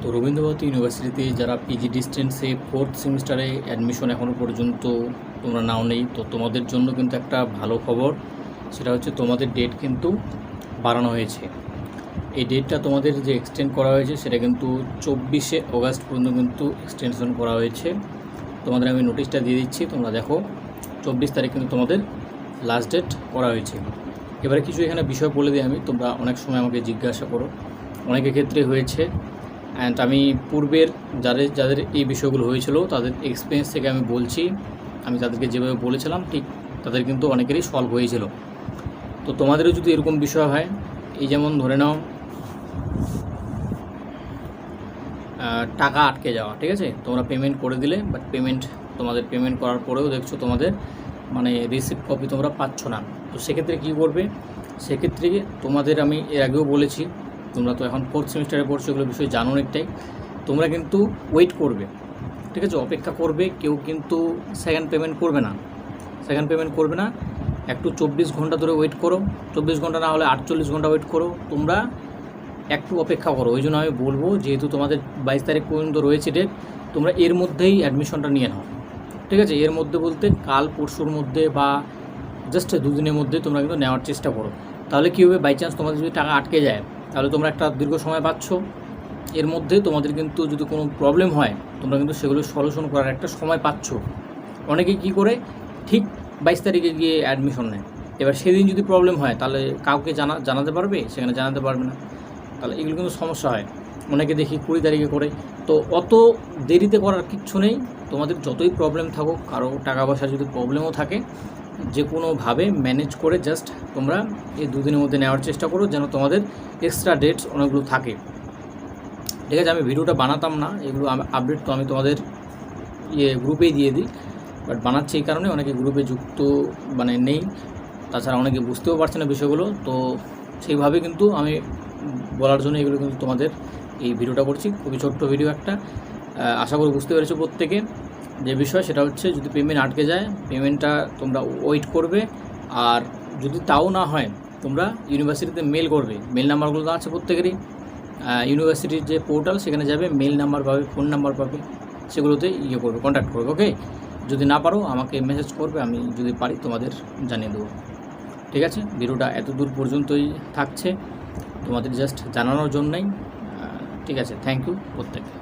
তো রবীন্দ্রভারতী ইউনিভার্সিটিতে যারা পিজি ডিস্টেন্সে ফোর্থ সেমিস্টারে অ্যাডমিশন এখনও পর্যন্ত তোমরা নাও নেই, তো তোমাদের জন্য কিন্তু একটা ভালো খবর, সেটা হচ্ছে তোমাদের ডেট কিন্তু বাড়ানো হয়েছে। এই ডেটটা তোমাদের যে এক্সটেন্ড করা হয়েছে, সেটা কিন্তু চব্বিশে অগাস্ট পর্যন্ত কিন্তু এক্সটেনশন করা হয়েছে। তোমাদের আমি নোটিশটা দিয়ে দিচ্ছি, তোমরা দেখো, চব্বিশ তারিখ কিন্তু তোমাদের লাস্ট ডেট করা হয়েছে। এবারে কিছু এখানে বিষয় বলে দিই আমি, তোমরা অনেক সময় আমাকে জিজ্ঞাসা করো। অনেকের ক্ষেত্রে হয়েছে অ্যান্ড আমি পূর্বের যাদের যাদের এই বিষয়গুলো হয়েছিল, তাদের এক্সপিরিয়েন্স থেকে আমি বলছি, আমি তাদেরকে যেভাবে বলেছিলাম, ঠিক তাদের কিন্তু অনেকেরই সলভ হয়েছিল। তো তোমাদেরও যদি এরকম বিষয় হয়, এই যেমন ধরে নাও টাকা আটকে যাওয়া, ঠিক আছে? তোমরা পেমেন্ট করে দিলে বাট পেমেন্ট তোমাদের পেমেন্ট করার পরেও দেখছ তোমাদের মানে রিসিপ্ট কপি তোমরা পাচ্ছ না। তো সেক্ষেত্রে কী করবে? সেক্ষেত্রে তোমাদের আমি এর আগেও বলেছি তোমরা তো এখন ফোর্থ সেমিস্টারে পড়ছো, এগুলো বিষয়ে জানো অনেকটাই। তোমরা কিন্তু ওয়েট করবে, ঠিক আছে? অপেক্ষা করবে, কেউ কিন্তু সেকেন্ড পেমেন্ট করবে না। সেকেন্ড পেমেন্ট করবে না, একটু চব্বিশ ঘণ্টা ধরে ওয়েট করো। চব্বিশ ঘণ্টা না হলে আটচল্লিশ ঘণ্টা ওয়েট করো। তোমরা একটু অপেক্ষা করো। ওই জন্য আমি বলব, যেহেতু তোমাদের বাইশ তারিখ পর্যন্ত রয়েছে ডেট তোমরা এর মধ্যেই অ্যাডমিশনটা নিয়ে নাও। ঠিক আছে? এর মধ্যে বলতে কাল পরশুর মধ্যে বা জাস্ট দুদিনের মধ্যে তোমরা কিন্তু নেওয়ার চেষ্টা করো। তাহলে কী হবে? বাই চান্স তোমাদের যদি টাকা আটকে যায় তাহলে তোমরা একটা দীর্ঘ সময় পাচ্ছ। এর মধ্যে তোমাদের কিন্তু যদি কোনো প্রবলেম হয়, তোমরা কিন্তু সেগুলো সলিউশন করার একটা সময় পাচ্ছ। অনেকে কি করে? ঠিক বাইশ তারিখে গিয়ে অ্যাডমিশন নেয়। এবার সেদিন যদি প্রবলেম হয়, তাহলে কাউকে জানা, জানাতে পারবে? সেখানে জানাতে পারবে না। তাহলে এগুলো কিন্তু সমস্যা হয়। অনেকে দেখি কুড়ি তারিখে করে। তো অত দেরিতে করার কিচ্ছু নেই। তোমাদের যতই প্রবলেম থাকুক, কারও টাকা পয়সার যদি প্রবলেমও থাকে যে কোনোভাবে ম্যানেজ করে জাস্ট তোমরা এই দুদিনের মধ্যে নেওয়ার চেষ্টা করো যেন তোমাদের এক্সট্রা ডেটস অনেকগুলো থাকে। ঠিক আছে, আমি ভিডিওটা বানাতাম না, এগুলো আপডেট তো আমি তোমাদের ইয়ে গ্রুপেই দিয়ে দিই বাট বানাচ্ছি এই কারণে অনেকে গ্রুপে যুক্ত মানে নেই, তাছাড়া অনেকে বুঝতেও পারছে না বিষয়গুলো, তো সেইভাবে কিন্তু আমি বলার জন্য এগুলো কিন্তু তোমাদের এই ভিডিওটা করছি, খুবই ছোট্ট ভিডিও একটা। আশা করি বুঝতে পেরেছ প্রত্যেকে। যে বিষয় সেটা হচ্ছে যদি পেমেন্ট আটকে যায় পেমেন্টটা তোমরা ওয়েট করবে আর যদি তাও না হয়, তোমরা ইউনিভার্সিটিতে মেল করবে। মেল নাম্বারগুলো তো আছে প্রত্যেকেরই। ইউনিভার্সিটির যে পোর্টাল সেখানে যাবে মেল নাম্বার পাবে ফোন নাম্বার পাবে, সেগুলোতে ইয়ে করবে কন্ট্যাক্ট করবে ওকে যদি না পারো, আমাকে মেসেজ করবে, আমি যদি পারি তোমাদের জানিয়ে দেবো। ঠিক আছে? ভিডিওটা এত দূর পর্যন্তই থাকছে। তোমাদের জাস্ট জানানোর জন্যই। ঠিক আছে থ্যাংক ইউ প্রত্যেকে